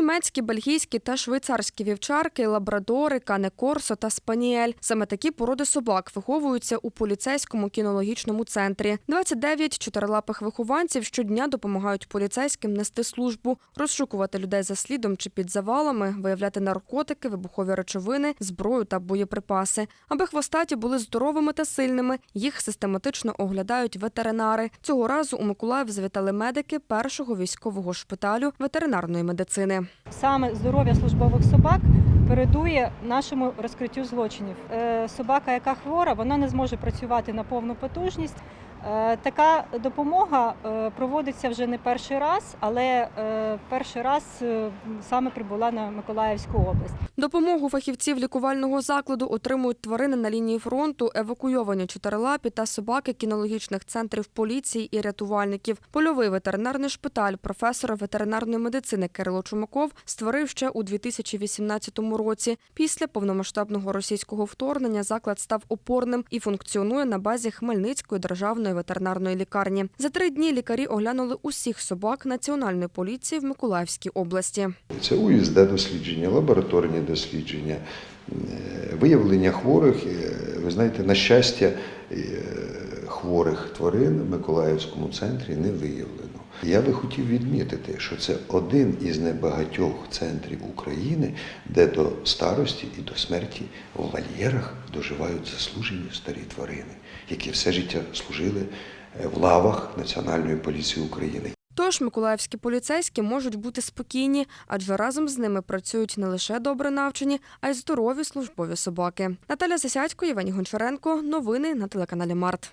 Німецькі, бельгійські та швейцарські вівчарки, лабрадори, кане корсо та спаніель. Саме такі породи собак виховуються у поліцейському кінологічному центрі. 29 чотирилапих вихованців щодня допомагають поліцейським нести службу, розшукувати людей за слідом чи під завалами, виявляти наркотики, вибухові речовини, зброю та боєприпаси. Аби хвостаті були здоровими та сильними, їх систематично оглядають ветеринари. Цього разу у Миколаїв завітали медики першого військового шпиталю ветеринарної медицини. Саме здоров'я службових собак передує нашому розкриттю злочинів. Е, Собака, яка хвора, вона не зможе працювати на повну потужність. Е, Така допомога е, проводиться вже не перший раз, але е, перший раз саме прибула на Миколаївську область. Допомогу фахівців лікувального закладу отримують тварини на лінії фронту, евакуйовані чотирилапі та собаки кінологічних центрів поліції і рятувальників. Польовий ветеринарний шпиталь професора ветеринарної медицини Кирило Чумаков створив ще у 2018 році. Після повномасштабного російського вторгнення заклад став опорним і функціонує на базі Хмельницької державної ветеринарної лікарні. За три дні лікарі оглянули усіх собак національної поліції в Миколаївській області. Це УСД дослідження, лабораторні дослідження, е, виявлення хворих. Е, Ви знаєте, на щастя, е, хворих тварин в Миколаївському центрі не виявлено. Я би хотів відмітити, що це один із небагатьох центрів України, де до старості і до смерті в вольєрах доживають заслужені старі тварини, які все життя служили е, в лавах Національної поліції України. Тож миколаївські поліцейські можуть бути спокійні, адже разом з ними працюють не лише добре навчені, а й здорові службові собаки. Наталя Засядько, Євгеній Гончаренко. Новини на телеканалі Март.